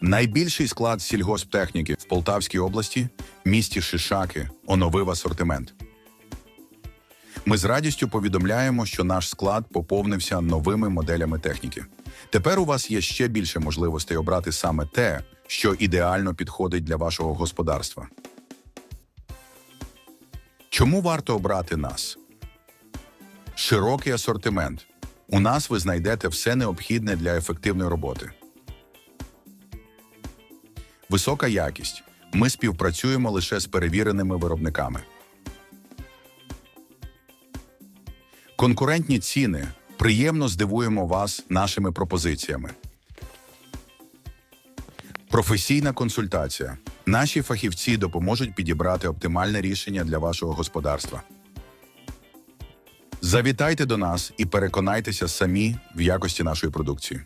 Найбільший склад сільгосптехніки в Полтавській області, місті Шишаки, оновив асортимент. Ми з радістю повідомляємо, що наш склад поповнився новими моделями техніки. Тепер у вас є ще більше можливостей обрати саме те, що ідеально підходить для вашого господарства. Чому варто обрати нас? Широкий асортимент. У нас ви знайдете все необхідне для ефективної роботи. Висока якість. Ми співпрацюємо лише з перевіреними виробниками. Конкурентні ціни. Приємно здивуємо вас нашими пропозиціями. Професійна консультація. Наші фахівці допоможуть підібрати оптимальне рішення для вашого господарства. Завітайте до нас і переконайтеся самі в якості нашої продукції.